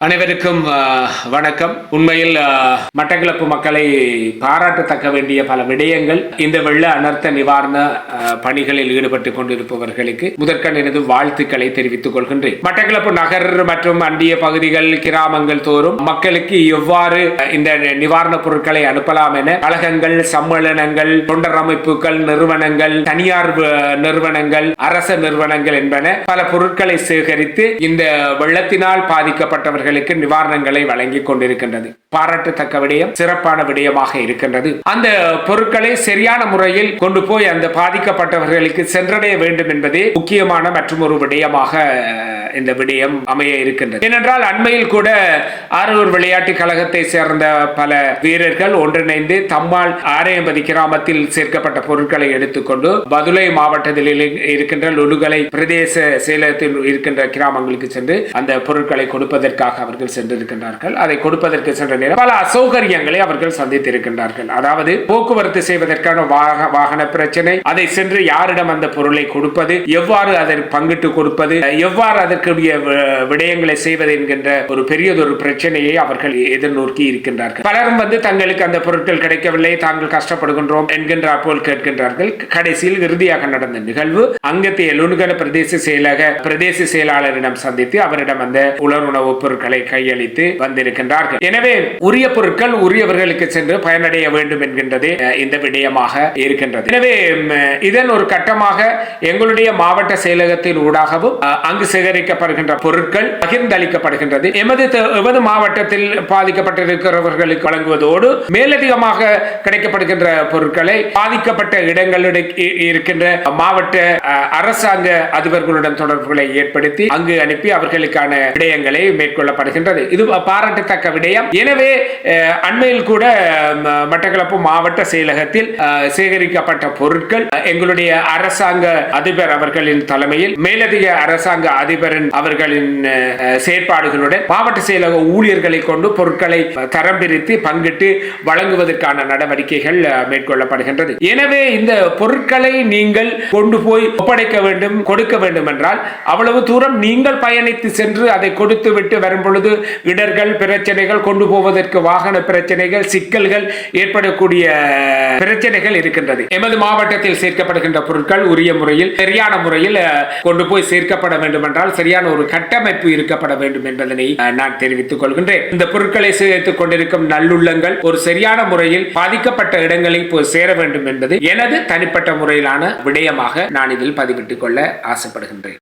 அனைவருக்கும் வணக்கம். உண்மையில் அஹ், மட்டக்களப்பு மக்களை பாராட்டத்தக்க வேண்டிய பல விடயங்கள் இந்த வெள்ள அனர்த்த நிவாரண பணிகளில் ஈடுபட்டு கொண்டிருப்பவர்களுக்கு முதற்கண் எனது வாழ்த்துக்களை தெரிவித்துக் கொள்கின்றேன். மட்டக்களப்பு நகர் மற்றும் அண்டிய பகுதிகள் கிராமங்கள் தோறும் மக்களுக்கு எவ்வாறு இந்த நிவாரணப் பொருட்களை அனுப்பலாம் என கழகங்கள் சம்மேளனங்கள் தொண்டர் அமைப்புகள் நிறுவனங்கள் தனியார் நிறுவனங்கள் அரச நிறுவனங்கள் என்பன பல பொருட்களை சேகரித்து இந்த வெள்ளத்தினால் பாதிக்கப்பட்டவர்கள் பாதிக்கப்பட்டவர்களுக்கு நிவாரணங்களை வழங்கிக் கொண்டிருக்கின்றது. பாராட்டத்தக்க விடயம் சிறப்பான விடயமாக இருக்கின்றது. அந்த பொருட்களை சரியான முறையில் கொண்டு போய் அந்த பாதிக்கப்பட்டவர்களுக்கு சென்றடைய வேண்டும் என்பதே முக்கியமான மற்றும் ஒரு விடயமாக இந்த விடயம் அமைய இருக்கின்றது. ஏனென்றால் அண்மையில் கூட ஆரூர் விளையாட்டு கழகத்தை சேர்ந்த பல வீரர்கள் ஒன்றிணைந்து தம்மால் ஆரையம்பதி கிராமத்தில் சேர்க்கப்பட்ட பொருட்களை எடுத்துக்கொண்டு பதுளை மாவட்டத்தில் இருக்கின்ற லுடுகலை பிரதேச செயலகத்தில் இருக்கின்ற கிராமங்களுக்கு சென்று அந்த பொருட்களை கொடுப்பதற்காக அவர்கள் சென்றிருக்கின்றார்கள். அதை கொடுப்பதற்கு சென்ற நேரம் பல அசௌகரியங்களை அவர்கள் சந்தித்திருக்கின்றார்கள். அதாவது போக்குவரத்து செய்வதற்கான வாகன பிரச்சனை அதை சென்று யாரிடம் அந்த பொருளை கொடுப்பது எவ்வாறு அதை பங்கிட்டு கொடுப்பது எவ்வாறு அதற்குரிய விடயங்களை செய்வது என்கின்ற ஒரு பெரியதொரு பிரச்சனையை அவர்கள் எதிர்நோக்கி இருக்கின்றார்கள். பலரும் வந்து தங்களுக்கு அந்த பொருட்கள் கிடைக்கவில்லை தாங்கள் கஷ்டப்படுகின்றோம் என்கின்ற போல் கேட்கின்றார்கள். கடைசியில் இறுதியாக நடந்த நிகழ்வு அங்கத்திய லுணுகன பிரதேச செயலக பிரதேச செயலாளரிடம் சந்தித்து அவரிடம் அந்த உலர் உணவுப் பொருட்கள் கையளித்து வந்திருக்கின்றார்கள். எனவே உரிய பொருட்கள் உரியவர்களுக்கு சென்று பயனடைய வேண்டும் என்கின்றது இந்த விடயமாக இருக்கின்றது. எனவே இதன் ஒரு கட்டமாக எங்களுடைய மாவட்ட செயலகத்தின் ஊடாகவும் அங்கு சேகரிக்கப்படுகின்ற பொருட்கள் பகிர்ந்தளிக்கப்படுகின்றது. எமது எமது மாவட்டத்தில் பாதிக்கப்பட்டிருக்கிறவர்களுக்கு வழங்குவதோடு மேலதிகமாக கிடைக்கப்படுகின்ற பொருட்களை பாதிக்கப்பட்ட இடங்களில் இருக்கின்ற மாவட்ட அரசாங்க அதிபர்களுடன் தொடர்புகளை ஏற்படுத்தி அங்கு அனுப்பி அவர்களுக்கான விடயங்களை மேற்கொள்ளப்படுகின்றது இது பாராட்டத்தக்க விடயம். எனவே அண்மையில் கூட மட்டக்களப்பு மாவட்ட செயலகத்தில் சேகரிக்கப்பட்ட பொருட்கள் எங்களுடைய அரசாங்க அதிபர் அவர்களின் தலைமையில் மேலதிக அரசாங்க அதிபரின் அவர்களின் செயற்பாடுகளுடன் மாவட்ட செயலக ஊழியர்களை கொண்டு பொருட்களை தரம் பிரித்து பங்கிட்டு வழங்குவதற்கான நடவடிக்கைகள் மேற்கொள்ளப்படுகின்றது. எனவே இந்த பொருட்களை நீங்கள் கொண்டு போய் ஒப்படைக்க வேண்டும் கொடுக்க வேண்டும் என்றால் அவ்வளவு தூரம் நீங்கள் பயணித்து சென்று அதை கொடுத்து விட்டு வரும் பொழுது இடர்கள் பிரச்சனைகள் கொண்டு போவதற்கு வாகன பிரச்சனைகள் சிக்கல்கள் ஏற்படக்கூடிய பிரச்சனைகள் இருக்கின்றது. எமது மாவட்டத்தில் சேர்க்கப்படுகின்ற பொருட்கள் உரிய முறையில் சரியான முறையில் கொண்டு போய் சேர்க்கப்பட வேண்டும் என்றால் சரியான ஒரு கட்டமைப்பு இருக்கப்பட வேண்டும் என்பதனை நான் தெரிவித்துக் கொள்கின்றேன். இந்த பொருட்களை சேர்த்துக் கொண்டிருக்கும் நல்லுள்ளங்கள் ஒரு சரியான முறையில் பாதிக்கப்பட்ட இடங்களில் போய் சேர வேண்டும் என்பது எனது தனிப்பட்ட முறையிலான விடயமாக நான் இதில் பதிவிட்டுக் கொள்ள ஆசைப்படுகின்றேன்.